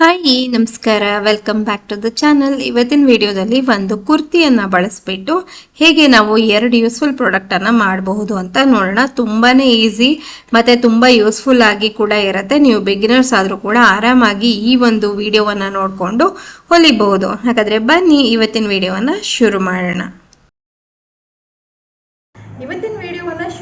Hi ನಮಸ್ಕಾರ. Welcome back to the channel ಇವತ್ತಿನ ವಿಡಿಯೋದಲ್ಲಿ ಒಂದು ಕುರ್ತಿಯನ್ನು ಬಳಸಿಬಿಟ್ಟು ಹೇಗೆ ನಾವು ಎರಡು ಯೂಸ್ಫುಲ್ ಪ್ರಾಡಕ್ಟನ್ನು ಮಾಡಬಹುದು ಅಂತ ನೋಡೋಣ. ತುಂಬಾ ಈಸಿ ಮತ್ತು ತುಂಬ ಯೂಸ್ಫುಲ್ ಆಗಿ ಕೂಡ ಇರುತ್ತೆ. ನೀವು ಬಿಗಿನರ್ಸ್ ಆದರೂ ಕೂಡ ಆರಾಮಾಗಿ ಈ ಒಂದು ವಿಡಿಯೋವನ್ನು ನೋಡಿಕೊಂಡು ಹೊಲಿಬಹುದು. ಹಾಗಾದರೆ ಬನ್ನಿ, ಇವತ್ತಿನ ವಿಡಿಯೋವನ್ನು ಶುರು ಮಾಡೋಣ. ಇವತ್ತಿನ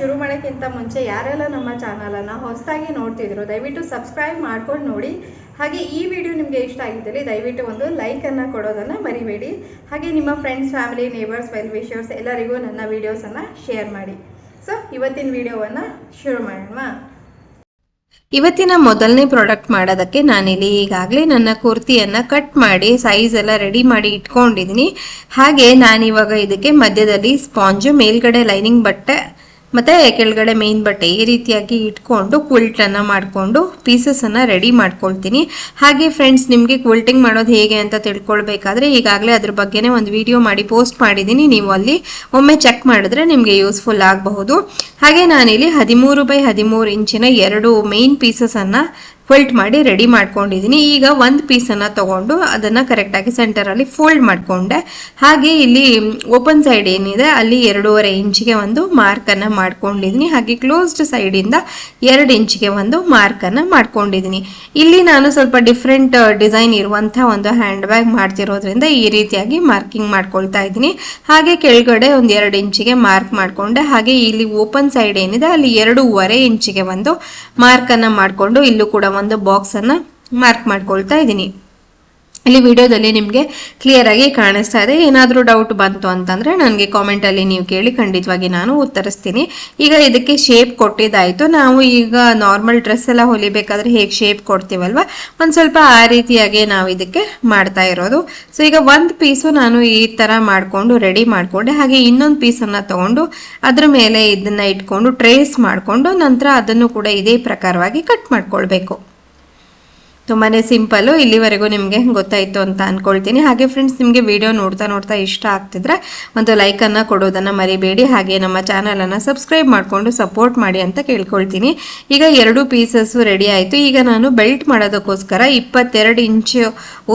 ಶುರು ಮಾಡೋಕ್ಕಿಂತ ಮುಂಚೆ ಯಾರೆಲ್ಲ ನಮ್ಮ ಚಾನಲನ್ನು ಹೊಸದಾಗಿ ನೋಡ್ತಿದ್ರು ದಯವಿಟ್ಟು ಸಬ್ಸ್ಕ್ರೈಬ್ ಮಾಡ್ಕೊಂಡು ನೋಡಿ. ಹಾಗೆ ಈ ವಿಡಿಯೋ ನಿಮಗೆ ಇಷ್ಟ ಆಗಿದ್ದಲ್ಲಿ ದಯವಿಟ್ಟು ಒಂದು ಲೈಕನ್ನು ಕೊಡೋದನ್ನು ಮರಿಬೇಡಿ. ಹಾಗೆ ನಿಮ್ಮ friends family neighbours well wishers ಎಲ್ಲರಿಗೂ ನನ್ನ ವಿಡಿಯೋಸನ್ನು ಶೇರ್ ಮಾಡಿ. ಸೊ ಇವತ್ತಿನ ವಿಡಿಯೋವನ್ನು ಶುರು ಮಾಡೋಣ. ಇವತ್ತಿನ ಮೊದಲನೇ ಪ್ರಾಡಕ್ಟ್ ಮಾಡೋದಕ್ಕೆ ನಾನಿಲ್ಲಿ ಈಗಾಗಲೇ ನನ್ನ ಕುರ್ತಿಯನ್ನು ಕಟ್ ಮಾಡಿ ಸೈಜ್ ಎಲ್ಲ ರೆಡಿ ಮಾಡಿ ಇಟ್ಕೊಂಡಿದ್ದೀನಿ. ಹಾಗೆ ನಾನಿವಾಗ ಇದಕ್ಕೆ ಮಧ್ಯದಲ್ಲಿ ಸ್ಪಾಂಜು ಮೇಲ್ಗಡೆ ಲೈನಿಂಗ್ ಬಟ್ಟೆ ಮತ್ತೆ ಕೆಳಗಡೆ ಮೇನ್ ಬಟ್ಟೆ ಈ ರೀತಿಯಾಗಿ ಇಟ್ಕೊಂಡು ಕ್ವಿಲ್ಟ್ ಅನ್ನ ಮಾಡಿಕೊಂಡು ಪೀಸಸ್ ಅನ್ನ ರೆಡಿ ಮಾಡ್ಕೊಳ್ತೀನಿ. ಹಾಗೆ ಫ್ರೆಂಡ್ಸ್ ನಿಮಗೆ ಕ್ವಿಲ್ಟಿಂಗ್ ಮಾಡೋದು ಹೇಗೆ ಅಂತ ತಿಳ್ಕೊಳ್ಬೇಕಾದ್ರೆ ಈಗಾಗಲೇ ಅದ್ರ ಬಗ್ಗೆನೇ ಒಂದು ವಿಡಿಯೋ ಮಾಡಿ ಪೋಸ್ಟ್ ಮಾಡಿದ್ದೀನಿ. ನೀವು ಅಲ್ಲಿ ಒಮ್ಮೆ ಚೆಕ್ ಮಾಡಿದ್ರೆ ನಿಮಗೆ ಯೂಸ್ಫುಲ್ ಆಗಬಹುದು. ಹಾಗೆ ನಾನಿಲ್ಲಿ ಹದಿಮೂರು ಬೈ ಹದಿಮೂರು ಇಂಚಿನ ಎರಡು ಮೇನ್ ಪೀಸಸ್ ಫೋಲ್ಡ್ ಮಾಡಿ ರೆಡಿ ಮಾಡ್ಕೊಂಡಿದ್ದೀನಿ ಈಗ ಒಂದು ಪೀಸನ್ನು ತೊಗೊಂಡು ಅದನ್ನು ಕರೆಕ್ಟಾಗಿ ಸೆಂಟರಲ್ಲಿ ಫೋಲ್ಡ್ ಮಾಡಿಕೊಂಡೆ. ಹಾಗೆ ಇಲ್ಲಿ ಓಪನ್ ಸೈಡ್ ಏನಿದೆ, ಅಲ್ಲಿ ಎರಡೂವರೆ ಇಂಚಿಗೆ ಒಂದು ಮಾರ್ಕನ್ನು ಮಾಡ್ಕೊಂಡಿದ್ದೀನಿ ಹಾಗೆ ಕ್ಲೋಸ್ಡ್ ಸೈಡಿಂದ ಎರಡು ಇಂಚಿಗೆ ಒಂದು ಮಾರ್ಕನ್ನು ಮಾಡ್ಕೊಂಡಿದ್ದೀನಿ ಇಲ್ಲಿ ನಾನು ಸ್ವಲ್ಪ ಡಿಫ್ರೆಂಟ್ ಡಿಸೈನ್ ಇರುವಂಥ ಒಂದು ಹ್ಯಾಂಡ್ ಬ್ಯಾಗ್ ಮಾಡ್ತಿರೋದ್ರಿಂದ ಈ ರೀತಿಯಾಗಿ ಮಾರ್ಕಿಂಗ್ ಮಾಡ್ಕೊಳ್ತಾ ಇದ್ದೀನಿ. ಹಾಗೆ ಕೆಳಗಡೆ ಒಂದು ಎರಡು ಇಂಚಿಗೆ ಮಾರ್ಕ್ ಮಾಡಿಕೊಂಡೆ. ಹಾಗೆ ಇಲ್ಲಿ ಓಪನ್ ಸೈಡ್ ಏನಿದೆ, ಅಲ್ಲಿ ಎರಡೂವರೆ ಇಂಚಿಗೆ ಒಂದು ಮಾರ್ಕನ್ನು ಮಾಡಿಕೊಂಡು ಇಲ್ಲೂ ಕೂಡ ಒಂದು ಬಾಕ್ಸ್ ಅನ್ನ ಮಾರ್ಕ್ ಮಾಡ್ಕೊಳ್ತಾ ಇದ್ದೀನಿ ಇಲ್ಲಿ ವಿಡಿಯೋದಲ್ಲಿ ನಿಮಗೆ ಕ್ಲಿಯರ್ ಆಗಿ ಕಾಣಿಸ್ತಾ ಇದೆ. ಏನಾದರೂ ಡೌಟ್ ಬಂತು ಅಂತಂದರೆ ನನಗೆ ಕಾಮೆಂಟಲ್ಲಿ ನೀವು ಕೇಳಿ ಖಂಡಿತವಾಗಿ ನಾನು ಉತ್ತರಿಸ್ತೀನಿ. ಈಗ ಇದಕ್ಕೆ ಶೇಪ್ ಕೊಟ್ಟಿದ್ದಾಯಿತು. ನಾವು ಈಗ ನಾರ್ಮಲ್ ಡ್ರೆಸ್ ಎಲ್ಲ ಹೊಲಿಬೇಕಾದ್ರೆ ಹೇಗೆ ಶೇಪ್ ಕೊಡ್ತೀವಲ್ವ? ಒಂದು ಸ್ವಲ್ಪ ಆ ರೀತಿಯಾಗಿ ನಾವು ಇದಕ್ಕೆ ಮಾಡ್ತಾ ಇರೋದು. ಸೊ ಈಗ ಒಂದು ಪೀಸು ನಾನು ಈ ಥರ ಮಾಡಿಕೊಂಡು ರೆಡಿ ಮಾಡಿಕೊಂಡೆ. ಹಾಗೆ ಇನ್ನೊಂದು ಪೀಸನ್ನು ತಗೊಂಡು ಅದ್ರ ಮೇಲೆ ಇದನ್ನು ಇಟ್ಕೊಂಡು ಟ್ರೇಸ್ ಮಾಡಿಕೊಂಡು ನಂತರ ಅದನ್ನು ಕೂಡ ಇದೇ ಪ್ರಕಾರವಾಗಿ ಕಟ್ ಮಾಡ್ಕೊಳ್ಬೇಕು. ತುಂಬಾನೇ ಸಿಂಪಲ್ಲು ಇಲ್ಲಿವರೆಗೂ ನಿಮಗೆ ಗೊತ್ತಾಯಿತು ಅಂತ ಅಂದ್ಕೊಳ್ತೀನಿ ಹಾಗೆ ಫ್ರೆಂಡ್ಸ್ ನಿಮಗೆ ವಿಡಿಯೋ ನೋಡ್ತಾ ನೋಡ್ತಾ ಇಷ್ಟ ಆಗ್ತಿದ್ರೆ ಒಂದು ಲೈಕನ್ನು ಕೊಡೋದನ್ನು ಮರಿಬೇಡಿ. ಹಾಗೆ ನಮ್ಮ ಚಾನಲನ್ನು ಸಬ್ಸ್ಕ್ರೈಬ್ ಮಾಡಿಕೊಂಡು ಸಪೋರ್ಟ್ ಮಾಡಿ ಅಂತ ಕೇಳ್ಕೊಳ್ತೀನಿ. ಈಗ ಎರಡು ಪೀಸಸ್ಸು ರೆಡಿ ಆಯಿತು. ಈಗ ನಾನು ಬೆಲ್ಟ್ ಮಾಡೋದಕ್ಕೋಸ್ಕರ ಇಪ್ಪತ್ತೆರಡು ಇಂಚು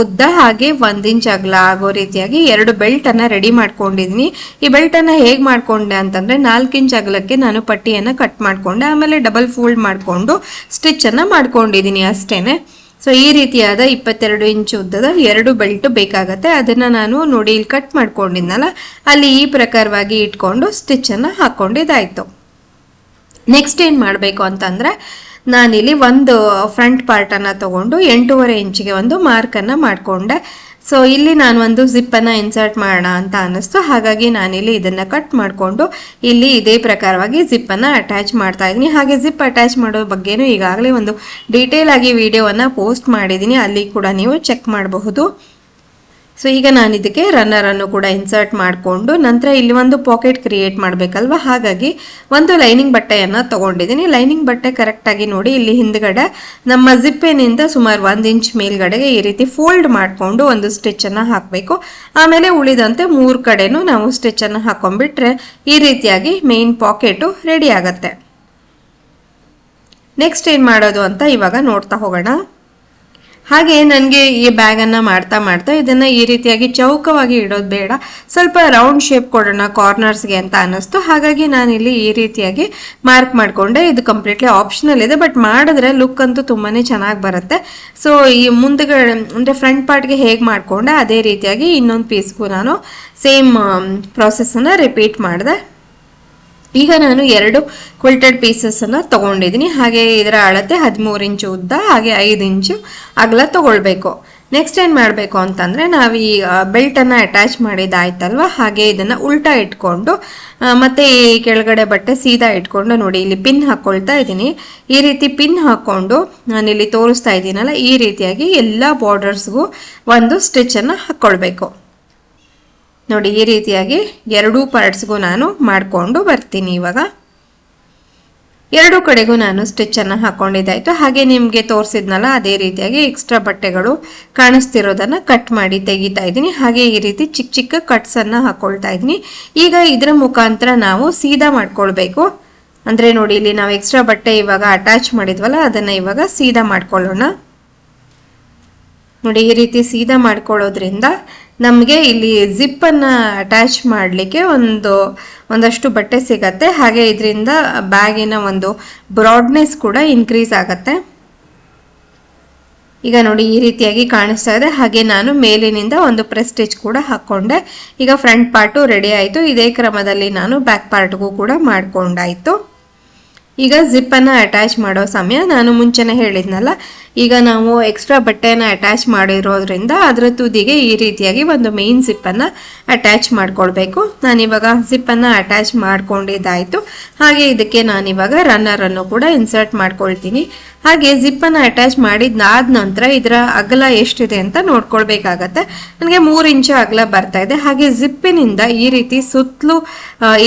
ಉದ್ದ ಹಾಗೆ ಒಂದು ಇಂಚ್ ಅಗಲ ಆಗೋ ರೀತಿಯಾಗಿ ಎರಡು ಬೆಲ್ಟನ್ನು ರೆಡಿ ಮಾಡ್ಕೊಂಡಿದ್ದೀನಿ. ಈ ಬೆಲ್ಟನ್ನು ಹೇಗೆ ಮಾಡಿಕೊಂಡೆ ಅಂತಂದರೆ ನಾಲ್ಕು ಇಂಚ್ ಅಗಲಕ್ಕೆ ನಾನು ಪಟ್ಟಿಯನ್ನು ಕಟ್ ಮಾಡಿಕೊಂಡೆ. ಆಮೇಲೆ ಡಬಲ್ ಫೋಲ್ಡ್ ಮಾಡಿಕೊಂಡು ಸ್ಟಿಚ್ಚನ್ನು ಮಾಡ್ಕೊಂಡಿದ್ದೀನಿ ಅಷ್ಟೇನೆ. ಸೊ ಈ ರೀತಿಯಾದ ಇಪ್ಪತ್ತೆರಡು ಇಂಚು ಉದ್ದದ ಎರಡು ಬೆಲ್ಟ್ ಬೇಕಾಗತ್ತೆ. ಅದನ್ನು ನಾನು ನೋಡಿ ಇಲ್ಲಿ ಕಟ್ ಮಾಡ್ಕೊಂಡಿದ್ನಲ್ಲ, ಅಲ್ಲಿ ಈ ಪ್ರಕಾರವಾಗಿ ಇಟ್ಕೊಂಡು ಸ್ಟಿಚ್ ಹಾಕ್ಕೊಂಡಿದ್ದಾಯಿತು ನೆಕ್ಸ್ಟ್ ಏನು ಮಾಡಬೇಕು ಅಂತಂದರೆ, ನಾನಿಲ್ಲಿ ಒಂದು ಫ್ರಂಟ್ ಪಾರ್ಟನ್ನು ತೊಗೊಂಡು ಎಂಟೂವರೆ ಇಂಚಿಗೆ ಒಂದು ಮಾರ್ಕನ್ನು ಮಾಡ್ಕೊಂಡೆ. ಸೊ ಇಲ್ಲಿ ನಾನು ಒಂದು ಜಿಪ್ಪನ್ನು ಇನ್ಸರ್ಟ್ ಮಾಡೋಣ ಅಂತ ಅನ್ನಿಸ್ತು. ಹಾಗಾಗಿ ನಾನಿಲ್ಲಿ ಇದನ್ನು ಕಟ್ ಮಾಡಿಕೊಂಡು ಇಲ್ಲಿ ಇದೇ ಪ್ರಕಾರವಾಗಿ ಜಿಪ್ಪನ್ನು ಅಟ್ಯಾಚ್ ಮಾಡ್ತಾ ಇದ್ದೀನಿ. ಹಾಗೆ ಜಿಪ್ ಅಟ್ಯಾಚ್ ಮಾಡೋ ಬಗ್ಗೆನೂ ಈಗಾಗಲೇ ಒಂದು ಡೀಟೇಲ್ ಆಗಿ ವಿಡಿಯೋವನ್ನು ಪೋಸ್ಟ್ ಮಾಡಿದ್ದೀನಿ. ಅಲ್ಲಿ ಕೂಡ ನೀವು ಚೆಕ್ ಮಾಡಬಹುದು. ಸೊ ಈಗ ನಾನು ಇದಕ್ಕೆ ರನ್ನರ್ ಅನ್ನು ಕೂಡ ಇನ್ಸರ್ಟ್ ಮಾಡಿಕೊಂಡು ನಂತರ ಇಲ್ಲಿ ಒಂದು ಪಾಕೆಟ್ ಕ್ರಿಯೇಟ್ ಮಾಡಬೇಕಲ್ವ? ಹಾಗಾಗಿ ಒಂದು ಲೈನಿಂಗ್ ಬಟ್ಟೆಯನ್ನು ತಗೊಂಡಿದ್ದೀನಿ. ಲೈನಿಂಗ್ ಬಟ್ಟೆ ಕರೆಕ್ಟಾಗಿ ನೋಡಿ ಇಲ್ಲಿ ಹಿಂದ್ಗಡೆ ನಮ್ಮ ಜಿಪ್ಪೇನಿಂದ ಸುಮಾರು ಒಂದು ಇಂಚ್ ಮೇಲ್ಗಡೆಗೆ ಈ ರೀತಿ ಫೋಲ್ಡ್ ಮಾಡಿಕೊಂಡು ಒಂದು ಸ್ಟಿಚ್ಚನ್ನು ಹಾಕಬೇಕು. ಆಮೇಲೆ ಉಳಿದಂತೆ ಮೂರು ಕಡೆನೂ ನಾವು ಸ್ಟಿಚ್ಚನ್ನು ಹಾಕೊಂಡ್ಬಿಟ್ರೆ ಈ ರೀತಿಯಾಗಿ ಮೇನ್ ಪಾಕೆಟು ರೆಡಿ ಆಗತ್ತೆ. ನೆಕ್ಸ್ಟ್ ಏನು ಮಾಡೋದು ಅಂತ ಇವಾಗ ನೋಡ್ತಾ ಹೋಗೋಣ. ಹಾಗೆ ನನಗೆ ಈ ಬ್ಯಾಗನ್ನು ಮಾಡ್ತಾ ಮಾಡ್ತಾ ಇದನ್ನು ಈ ರೀತಿಯಾಗಿ ಚೌಕವಾಗಿ ಇಡೋದು ಬೇಡ. ಸ್ವಲ್ಪ ರೌಂಡ್ ಶೇಪ್ ಕೊಡೋಣ ಕಾರ್ನರ್ಸ್ಗೆ ಅಂತ ಅನ್ನಿಸ್ತು. ಹಾಗಾಗಿ ನಾನಿಲ್ಲಿ ಈ ರೀತಿಯಾಗಿ ಮಾರ್ಕ್ ಮಾಡಿಕೊಂಡೆ. ಇದು ಕಂಪ್ಲೀಟ್ಲಿ ಆಪ್ಷನಲ್ ಇದೆ ಬಟ್ ಮಾಡಿದ್ರೆ ಲುಕ್ ಅಂತೂ ತುಂಬಾ ಚೆನ್ನಾಗಿ ಬರುತ್ತೆ. ಸೊ ಈ ಮುಂದುಗಡೆ, ಅಂದರೆ ಫ್ರಂಟ್ ಪಾರ್ಟ್ಗೆ ಹೇಗೆ ಮಾಡಿಕೊಂಡೆ, ಅದೇ ರೀತಿಯಾಗಿ ಇನ್ನೊಂದು ಪೀಸ್ಗೂ ನಾನು ಸೇಮ್ ಪ್ರಾಸೆಸನ್ನು ರಿಪೀಟ್ ಮಾಡಿದೆ. ಈಗ ನಾನು ಎರಡು ಕ್ವಿಲ್ಟೆಡ್ ಪೀಸಸ್ ಅನ್ನು ತಗೊಂಡಿದ್ದೀನಿ. ಹಾಗೆ ಇದರ ಅಳತೆ ಹದಿಮೂರು ಇಂಚು ಉದ್ದ, ಹಾಗೆ ಐದು ಇಂಚು ಅಗಲ ತಗೊಳ್ಬೇಕು. ನೆಕ್ಸ್ಟ್ ಏನು ಮಾಡಬೇಕು ಅಂತಂದರೆ ನಾವು ಈ ಬೆಲ್ಟನ್ನು ಅಟ್ಯಾಚ್ ಮಾಡಿದ್ದಾಯ್ತಲ್ವ ಹಾಗೆ ಇದನ್ನು ಉಲ್ಟಾ ಇಟ್ಕೊಂಡು ಮತ್ತೆ ಈ ಕೆಳಗಡೆ ಬಟ್ಟೆ ಸೀದಾ ಇಟ್ಕೊಂಡು ನೋಡಿ, ಇಲ್ಲಿ ಪಿನ್ ಹಾಕ್ಕೊಳ್ತಾ ಇದ್ದೀನಿ. ಈ ರೀತಿ ಪಿನ್ ಹಾಕ್ಕೊಂಡು ನಾನಿಲ್ಲಿ ತೋರಿಸ್ತಾ ಇದ್ದೀನಲ್ಲ, ಈ ರೀತಿಯಾಗಿ ಎಲ್ಲ ಬಾರ್ಡರ್ಸ್ಗೂ ಒಂದು ಸ್ಟಿಚನ್ನು ಹಾಕ್ಕೊಳ್ಬೇಕು ನೋಡಿ, ಈ ರೀತಿಯಾಗಿ ಎರಡೂ ಪಾರ್ಟ್ಸ್ಗೂ ನಾನು ಮಾಡಿಕೊಂಡು ಬರ್ತೀನಿ ಇವಾಗ. ಎರಡು ಕಡೆಗೂ ನಾನು ಸ್ಟಿಚ್ಚನ್ನು ಹಾಕ್ಕೊಂಡಿದ್ದಾಯಿತು ಹಾಗೆ ನಿಮಗೆ ತೋರಿಸಿದ್ನಲ್ಲ, ಅದೇ ರೀತಿಯಾಗಿ ಎಕ್ಸ್ಟ್ರಾ ಬಟ್ಟೆಗಳು ಕಾಣಿಸ್ತಿರೋದನ್ನು ಕಟ್ ಮಾಡಿ ತೆಗಿತಾ ಇದ್ದೀನಿ. ಹಾಗೆ ಈ ರೀತಿ ಚಿಕ್ಕ ಚಿಕ್ಕ ಕಟ್ಸನ್ನು ಹಾಕ್ಕೊಳ್ತಾ ಇದ್ದೀನಿ. ಈಗ ಇದರ ಮುಖಾಂತರ ನಾವು ಸೀದಾ ಮಾಡ್ಕೊಳ್ಬೇಕು. ಅಂದರೆ ನೋಡಿ, ಇಲ್ಲಿ ನಾವು ಎಕ್ಸ್ಟ್ರಾ ಬಟ್ಟೆ ಇವಾಗ ಅಟ್ಯಾಚ್ ಮಾಡಿದ್ವಲ್ಲ, ಅದನ್ನು ಇವಾಗ ಸೀದಾ ಮಾಡ್ಕೊಳ್ಳೋಣ. ನೋಡಿ, ಈ ರೀತಿ ಸೀದಾ ಮಾಡ್ಕೊಳ್ಳೋದ್ರಿಂದ ನಮಗೆ ಇಲ್ಲಿ ಜಿಪ್ಪನ್ನು ಅಟ್ಯಾಚ್ ಮಾಡಲಿಕ್ಕೆ ಒಂದು, ಒಂದಷ್ಟು ಬಟ್ಟೆ ಸಿಗತ್ತೆ. ಹಾಗೆ ಇದರಿಂದ ಬ್ಯಾಗಿನ ಒಂದು ಬ್ರಾಡ್ನೆಸ್ ಕೂಡ ಇನ್ಕ್ರೀಸ್ ಆಗತ್ತೆ. ಈಗ ನೋಡಿ ಈ ರೀತಿಯಾಗಿ ಕಾಣಿಸ್ತಾ ಇದೆ. ಹಾಗೆ ನಾನು ಮೇಲಿನಿಂದ ಒಂದು ಪ್ರೆಸ್ ಕೂಡ ಹಾಕ್ಕೊಂಡೆ ಈಗ ಫ್ರಂಟ್ ಪಾರ್ಟು ರೆಡಿ ಆಯಿತು. ಇದೇ ಕ್ರಮದಲ್ಲಿ ನಾನು ಬ್ಯಾಕ್ ಪಾರ್ಟ್ಗೂ ಕೂಡ ಮಾಡಿಕೊಂಡಾಯಿತು. ಈಗ ಜಿಪ್ಪನ್ನು ಅಟ್ಯಾಚ್ ಮಾಡೋ ಸಮಯ. ನಾನು ಮುಂಚೆನೇ ಹೇಳಿದ್ನಲ್ಲ ಈಗ ನಾವು ಎಕ್ಸ್ಟ್ರಾ ಬಟ್ಟೆನ ಅಟ್ಯಾಚ್ ಮಾಡಿರೋದ್ರಿಂದ ಅದರ ತುದಿಗೆ ಈ ರೀತಿಯಾಗಿ ಒಂದು ಮೇನ್ ಜಿಪ್ಪನ್ನು ಅಟ್ಯಾಚ್ ಮಾಡ್ಕೊಳ್ಬೇಕು. ನಾನಿವಾಗ ಜಿಪ್ಪನ್ನು ಅಟ್ಯಾಚ್ ಮಾಡ್ಕೊಂಡಿದ್ದಾಯಿತು. ಹಾಗೆ ಇದಕ್ಕೆ ನಾನಿವಾಗ ರನ್ನರನ್ನು ಕೂಡ ಇನ್ಸರ್ಟ್ ಮಾಡ್ಕೊಳ್ತೀನಿ. ಹಾಗೆ ಜಿಪ್ಪನ್ನು ಅಟ್ಯಾಚ್ ಮಾಡಿದಾದ ನಂತರ ಇದರ ಅಗಲ ಎಷ್ಟಿದೆ ಅಂತ ನೋಡ್ಕೊಳ್ಬೇಕಾಗತ್ತೆ. ನನಗೆ ಮೂರು ಇಂಚು ಅಗಲ ಬರ್ತಾ ಇದೆ. ಹಾಗೆ ಜಿಪ್ಪಿನಿಂದ ಈ ರೀತಿ ಸುತ್ತಲೂ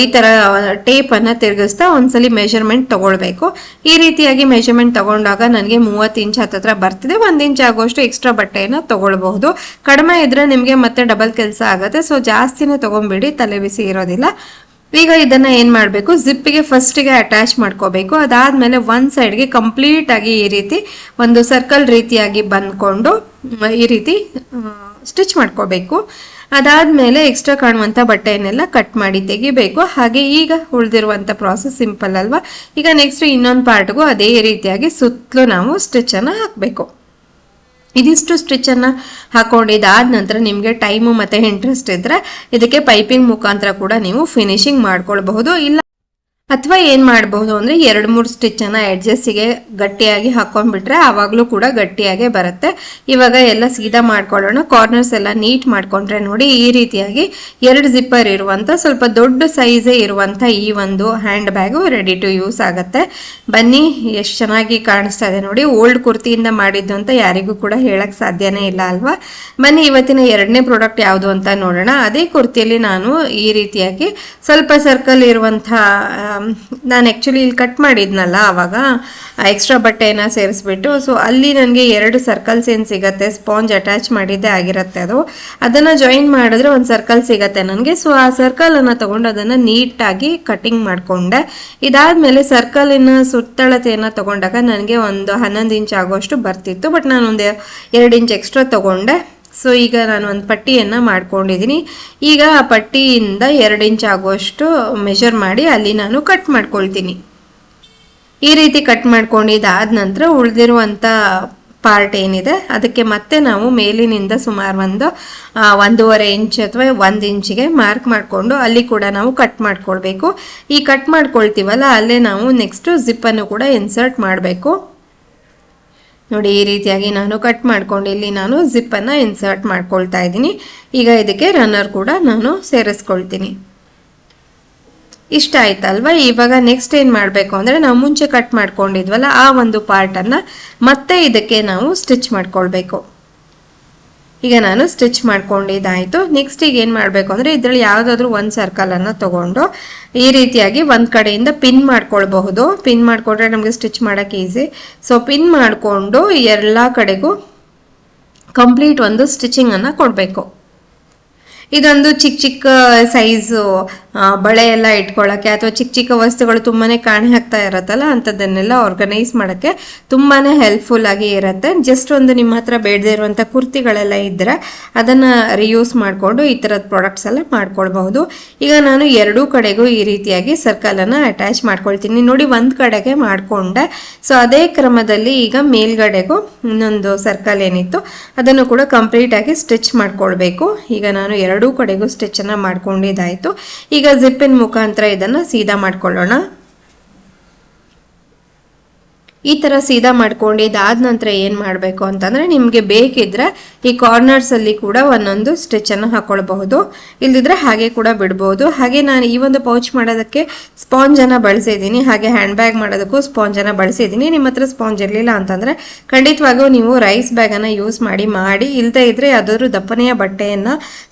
ಈ ಥರ ಟೇಪನ್ನು ತಿರುಗಿಸ್ತಾ ಒಂದ್ಸಲಿ ಮೆಷರ್ಮೆಂಟ್ ತಗೊಳ್ಬೇಕು. ಈ ರೀತಿಯಾಗಿ ಮೆಷರ್ಮೆಂಟ್ ತಗೊಂಡಾಗ ನನಗೆ ಮೂವತ್ತು ಇಂಚ್ ಹತ್ತತ್ರ ಬರ್ತಿದೆ. ಒಂದು ಇಂಚ್ ಆಗುವಷ್ಟು ಎಕ್ಸ್ಟ್ರಾ ಬಟ್ಟೆಯನ್ನು ತಗೊಳ್ಬಹುದು. ಕಡಿಮೆ ಇದ್ರೆ ನಿಮಗೆ ಮತ್ತೆ ಡಬಲ್ ಕೆಲಸ ಆಗುತ್ತೆ. ಸೊ ಜಾಸ್ತಿನೇ ತಗೊಂಬಿಡಿ ತಲೆ ಬಿಸಿ ಇರೋದಿಲ್ಲ. ಈಗ ಇದನ್ನ ಏನ್ ಮಾಡಬೇಕು? ಜಿಪ್ಪಿಗೆ ಫಸ್ಟಿಗೆ ಅಟ್ಯಾಚ್ ಮಾಡ್ಕೋಬೇಕು. ಅದಾದ್ಮೇಲೆ ಒಂದ್ ಸೈಡ್ಗೆ ಕಂಪ್ಲೀಟ್ ಆಗಿ ಈ ರೀತಿ ಒಂದು ಸರ್ಕಲ್ ರೀತಿಯಾಗಿ ಬಂದ್ಕೊಂಡು, ಈ ರೀತಿ ಸ್ಟಿಚ್ ಮಾಡ್ಕೋಬೇಕು. ಅದಾದ್ಮೇಲೆ ಎಕ್ಸ್ಟ್ರಾ ಕಾಣುವಂತ ಬಟ್ಟೆಯನ್ನೆಲ್ಲ ಕಟ್ ಮಾಡಿ ತೆಗಿಬೇಕು. ಹಾಗೆ ಈಗ ಉಳಿದಿರುವಂಥ ಪ್ರಾಸೆಸ್ ಸಿಂಪಲ್ ಅಲ್ವಾ? ಈಗ ನೆಕ್ಸ್ಟ್ ಇನ್ನೊಂದು ಪಾರ್ಟ್ಗೂ ಅದೇ ರೀತಿಯಾಗಿ ಸುತ್ತಲೂ ನಾವು ಸ್ಟಿಚ್ ಅನ್ನ ಹಾಕಬೇಕು. ಇದಿಷ್ಟು ಸ್ಟಿಚನ್ನು ಹಾಕೊಂಡಿದ್ದಾದ ನಂತರ ನಿಮಗೆ ಟೈಮು ಮತ್ತು ಇಂಟ್ರೆಸ್ಟ್ ಇದ್ದರೆ ಇದಕ್ಕೆ ಪೈಪಿಂಗ್ ಮುಖಾಂತರ ಕೂಡ ನೀವು ಫಿನಿಶಿಂಗ್ ಮಾಡ್ಕೊಳ್ಬಹುದು. ಇಲ್ಲ ಅಥವಾ ಏನು ಮಾಡಬಹುದು ಅಂದರೆ ಎರಡು, ಮೂರು ಸ್ಟಿಚ್ಚನ್ನು ಎಡ್ಜಸ್ಟಿಗೆ ಗಟ್ಟಿಯಾಗಿ ಹಾಕ್ಕೊಂಡ್ಬಿಟ್ರೆ ಆವಾಗಲೂ ಕೂಡ ಗಟ್ಟಿಯಾಗೆ ಬರುತ್ತೆ. ಇವಾಗ ಎಲ್ಲ ಸೀದಾ ಮಾಡ್ಕೊಳ್ಳೋಣ. ಕಾರ್ನರ್ಸ್ ಎಲ್ಲ ನೀಟ್ ಮಾಡಿಕೊಂಡ್ರೆ ನೋಡಿ ಈ ರೀತಿಯಾಗಿ ಎರಡು ಜಿಪ್ಪರ್ ಇರುವಂಥ ಸ್ವಲ್ಪ ದೊಡ್ಡ ಸೈಜೇ ಇರುವಂಥ ಈ ಒಂದು hand bag ready to use ಆಗುತ್ತೆ. ಬನ್ನಿ, ಎಷ್ಟು ಚೆನ್ನಾಗಿ ಕಾಣಿಸ್ತಾ ಇದೆ ನೋಡಿ. ಓಲ್ಡ್ ಕುರ್ತಿಯಿಂದ ಮಾಡಿದ್ದು ಅಂತ ಯಾರಿಗೂ ಕೂಡ ಹೇಳೋಕೆ ಸಾಧ್ಯನೇ ಇಲ್ಲ ಅಲ್ವಾ? ಬನ್ನಿ, ಇವತ್ತಿನ ಎರಡನೇ ಪ್ರಾಡಕ್ಟ್ ಯಾವುದು ಅಂತ ನೋಡೋಣ. ಅದೇ ಕುರ್ತಿಯಲ್ಲಿ ನಾನು ಈ ರೀತಿಯಾಗಿ ಸ್ವಲ್ಪ ಸರ್ಕಲ್ ಇರುವಂಥ ನಾನು ಆ್ಯಕ್ಚುಲಿ ಇಲ್ಲಿ ಕಟ್ ಮಾಡಿದ್ನಲ್ಲ ಆವಾಗ ಎಕ್ಸ್ಟ್ರಾ ಬಟ್ಟೆನ ಸೇರಿಸ್ಬಿಟ್ಟು ಸೊ ಅಲ್ಲಿ ನನಗೆ ಎರಡು ಸರ್ಕಲ್ಸ್ ಏನು ಸಿಗುತ್ತೆ ಸ್ಪಾಂಜ್ ಅಟ್ಯಾಚ್ ಮಾಡಿದ್ದೇ ಆಗಿರುತ್ತೆ ಅದು. ಅದನ್ನು ಜಾಯಿನ್ ಮಾಡಿದ್ರೆ ಒಂದು ಸರ್ಕಲ್ ಸಿಗುತ್ತೆ ನನಗೆ. ಸೊ ಆ ಸರ್ಕಲನ್ನು ತೊಗೊಂಡು ಅದನ್ನು ನೀಟಾಗಿ ಕಟಿಂಗ್ ಮಾಡಿಕೊಂಡೆ. ಇದಾದ್ಮೇಲೆ ಸರ್ಕಲಿನ ಸುತ್ತಳತೆಯನ್ನು ತಗೊಂಡಾಗ ನನಗೆ ಒಂದು ಹನ್ನೊಂದು ಇಂಚ್ ಆಗೋಷ್ಟು ಬರ್ತಿತ್ತು ಬಟ್ ನಾನು ಒಂದು ಎರಡು ಇಂಚ್ ಎಕ್ಸ್ಟ್ರಾ ತಗೊಂಡೆ. ಸೊ ಈಗ ನಾನು ಒಂದು ಪಟ್ಟಿಯನ್ನು ಮಾಡ್ಕೊಂಡಿದ್ದೀನಿ ಈಗ ಆ ಪಟ್ಟಿಯಿಂದ ಎರಡು ಇಂಚ್ ಆಗುವಷ್ಟು ಮೆಷರ್ ಮಾಡಿ ಅಲ್ಲಿ ನಾನು ಕಟ್ ಮಾಡ್ಕೊಳ್ತೀನಿ. ಈ ರೀತಿ ಕಟ್ ಮಾಡ್ಕೊಂಡಿದ್ದಾದ ನಂತರ ಉಳಿದಿರುವಂಥ ಪಾರ್ಟ್ ಏನಿದೆ, ಅದಕ್ಕೆ ಮತ್ತೆ ನಾವು ಮೇಲಿನಿಂದ ಸುಮಾರು ಒಂದು ಒಂದೂವರೆ ಇಂಚ್ ಅಥವಾ ಒಂದು ಇಂಚಿಗೆ ಮಾರ್ಕ್ ಮಾಡಿಕೊಂಡು ಅಲ್ಲಿ ಕೂಡ ನಾವು ಕಟ್ ಮಾಡ್ಕೊಳ್ಬೇಕು. ಈ ಕಟ್ ಮಾಡ್ಕೊಳ್ತೀವಲ್ಲ, ಅಲ್ಲೇ ನಾವು ನೆಕ್ಸ್ಟ್ ಜಿಪ್ಪನ್ನು ಕೂಡ ಇನ್ಸರ್ಟ್ ಮಾಡಬೇಕು. ನೋಡಿ, ಈ ರೀತಿಯಾಗಿ ನಾನು ಕಟ್ ಮಾಡ್ಕೊಂಡು ಇಲ್ಲಿ ನಾನು ಜಿಪ್ಪನ್ನು ಇನ್ಸರ್ಟ್ ಮಾಡ್ಕೊಳ್ತಾ ಇದ್ದೀನಿ. ಈಗ ಇದಕ್ಕೆ ರನ್ನರ್ ಕೂಡ ನಾನು ಸೇರಿಸ್ಕೊಳ್ತೀನಿ. ಇಷ್ಟ ಆಯ್ತಲ್ವಾ? ಇವಾಗ ನೆಕ್ಸ್ಟ್ ಏನು ಮಾಡಬೇಕು ಅಂದರೆ ನಾವು ಮುಂಚೆ ಕಟ್ ಮಾಡ್ಕೊಂಡಿದ್ವಲ್ಲ, ಆ ಒಂದು ಪಾರ್ಟನ್ನು ಮತ್ತೆ ಇದಕ್ಕೆ ನಾವು ಸ್ಟಿಚ್ ಮಾಡ್ಕೊಳ್ಬೇಕು. ಈಗ ನಾನು ಸ್ಟಿಚ್ ಮಾಡ್ಕೊಂಡಿದ್ದಾಯಿತು. ನೆಕ್ಸ್ಟ್ ಈಗ ಏನು ಮಾಡಬೇಕು ಅಂದರೆ ಇದರಲ್ಲಿ ಯಾವುದಾದ್ರೂ ಒಂದು ಸರ್ಕಲನ್ನು ತಗೊಂಡು ಈ ರೀತಿಯಾಗಿ ಒಂದು ಕಡೆಯಿಂದ ಪಿನ್ ಮಾಡ್ಕೊಳ್ಬಹುದು. ಪಿನ್ ಮಾಡಿಕೊಂಡ್ರೆ ನಮಗೆ ಸ್ಟಿಚ್ ಮಾಡೋಕ್ಕೆ ಈಸಿ ಸೊ ಪಿನ್ ಮಾಡಿಕೊಂಡು ಎಲ್ಲ ಕಡೆಗೂ ಕಂಪ್ಲೀಟ್ ಒಂದು ಸ್ಟಿಚಿಂಗನ್ನು ಕೊಡಬೇಕು. ಇದೊಂದು ಚಿಕ್ಕ ಚಿಕ್ಕ ಸೈಜು ಬಳೆ ಎಲ್ಲ ಇಟ್ಕೊಳ್ಳೋಕ್ಕೆ ಅಥವಾ ಚಿಕ್ಕ ಚಿಕ್ಕ ವಸ್ತುಗಳು ತುಂಬಾನೇ ಕಾಣೆ ಹಾಕ್ತಾ ಇರತ್ತಲ್ಲ, ಅಂಥದ್ದನ್ನೆಲ್ಲ ಆರ್ಗನೈಸ್ ಮಾಡೋಕ್ಕೆ ತುಂಬಾನೇ ಹೆಲ್ಪ್ಫುಲ್ ಆಗಿ ಇರುತ್ತೆ. ಜಸ್ಟ್ ಒಂದು ನಿಮ್ಮ ಹತ್ರ ಬೇಡದೇ ಇರುವಂಥ ಕುರ್ತಿಗಳೆಲ್ಲ ಇದ್ದರೆ ಅದನ್ನು ರಿಯೂಸ್ ಮಾಡಿಕೊಂಡು ಈ ಥರದ ಪ್ರಾಡಕ್ಟ್ಸ್ ಎಲ್ಲ ಮಾಡ್ಕೊಳ್ಬಹುದು. ಈಗ ನಾನು ಎರಡೂ ಕಡೆಗೂ ಈ ರೀತಿಯಾಗಿ ಸರ್ಕಲನ್ನು ಅಟ್ಯಾಚ್ ಮಾಡ್ಕೊಳ್ತೀನಿ. ನೋಡಿ, ಒಂದು ಕಡೆಗೆ ಮಾಡಿಕೊಂಡೆ. ಸೊ ಅದೇ ಕ್ರಮದಲ್ಲಿ ಈಗ ಮೇಲ್ಗಡೆಗೂ ಇನ್ನೊಂದು ಸರ್ಕಲ್ ಏನಿತ್ತು, ಅದನ್ನು ಕೂಡ ಕಂಪ್ಲೀಟಾಗಿ ಸ್ಟಿಚ್ ಮಾಡ್ಕೊಳ್ಬೇಕು. ಈಗ ನಾನು ಎರಡೂ ಕಡೆಗೂ ಸ್ಟಿಚನ್ನು ಮಾಡ್ಕೊಂಡಿದ್ದಾಯಿತು. ಈಗ ಜಿಪ್ಪಿನ ಮುಖಾಂತರ ಇದನ್ನು ಸೀದಾ ಮಾಡ್ಕೊಳ್ಳೋಣ. ಈ ತರ ಸೀದಾ ಮಾಡ್ಕೊಂಡು ಇದಾದ ನಂತರ ಏನು ಮಾಡಬೇಕು ಅಂತಂದ್ರೆ ನಿಮಗೆ ಬೇಕಿದ್ರೆ ಈ ಕಾರ್ನರ್ಸ್ ಅಲ್ಲಿ ಕೂಡ ಒಂದೊಂದು ಸ್ಟಿಚ್ ಅನ್ನು ಹಾಕೊಳ್ಬಹುದು. ಇಲ್ದಿದ್ರೆ ಹಾಗೆ ಕೂಡ ಬಿಡಬಹುದು ಹಾಗೆ ನಾನು ಈ ಒಂದು ಪೌಚ್ ಮಾಡೋದಕ್ಕೆ ಸ್ಪಾಂಜ್ ಅನ್ನ ಬಳಸಿದೀನಿ ಹಾಗೆ ಹ್ಯಾಂಡ್ ಬ್ಯಾಗ್ ಮಾಡೋದಕ್ಕೂ ಸ್ಪಾಂಜ್ ಅನ್ನ ಬಳಸಿದೀನಿ ನಿಮ್ಮ ಹತ್ರ ಸ್ಪಾಂಜ್ ಇರಲಿಲ್ಲ ಅಂತಂದ್ರೆ ಖಂಡಿತವಾಗೂ ನೀವು ರೈಸ್ ಬ್ಯಾಗನ್ನು ಯೂಸ್ ಮಾಡಿ ಮಾಡಿ ಇಲ್ಲದೇ ಇದ್ರೆ ಯಾವ್ದಾದ್ರು ದಪ್ಪನೆಯ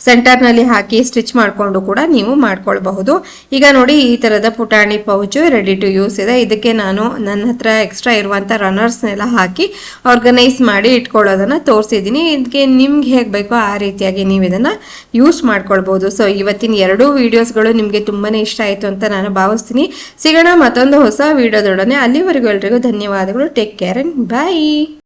ಸೆಂಟರ್ನಲ್ಲಿ ಹಾಕಿ ಸ್ಟಿಚ್ ಮಾಡಿಕೊಂಡು ಕೂಡ ನೀವು ಮಾಡ್ಕೊಳ್ಬಹುದು. ಈಗ ನೋಡಿ ಈ ತರದ ಪುಟಾಣಿ ಪೌಚ್ ರೆಡಿ ಟು ಯೂಸ್ ಇದೆ. ಇದಕ್ಕೆ ನಾನು ನನ್ನ ಹತ್ರ ಎಕ್ಸ್ಟ್ರಾ ಇರುವಂಥ ರನ್ನರ್ಸ್ನೆಲ್ಲ ಹಾಕಿ ಆರ್ಗನೈಸ್ ಮಾಡಿ ಇಟ್ಕೊಳ್ಳೋದನ್ನು ತೋರಿಸಿದ್ದೀನಿ. ಇದಕ್ಕೆ ನಿಮ್ಗೆ ಹೇಗೆ ಬೇಕೋ ಆ ರೀತಿಯಾಗಿ ನೀವು ಇದನ್ನು ಯೂಸ್ ಮಾಡ್ಕೊಳ್ಬೋದು. ಸೊ ಇವತ್ತಿನ ಎರಡೂ ವಿಡಿಯೋಸ್ಗಳು ನಿಮಗೆ ತುಂಬಾ ಇಷ್ಟ ಆಯಿತು ಅಂತ ನಾನು ಭಾವಿಸ್ತೀನಿ. ಸಿಗೋಣ ಮತ್ತೊಂದು ಹೊಸ ವೀಡಿಯೋದೊಡನೆ ಅಲ್ಲಿವರೆಗೂ ಎಲ್ರಿಗೂ ಧನ್ಯವಾದಗಳು. Take care and bye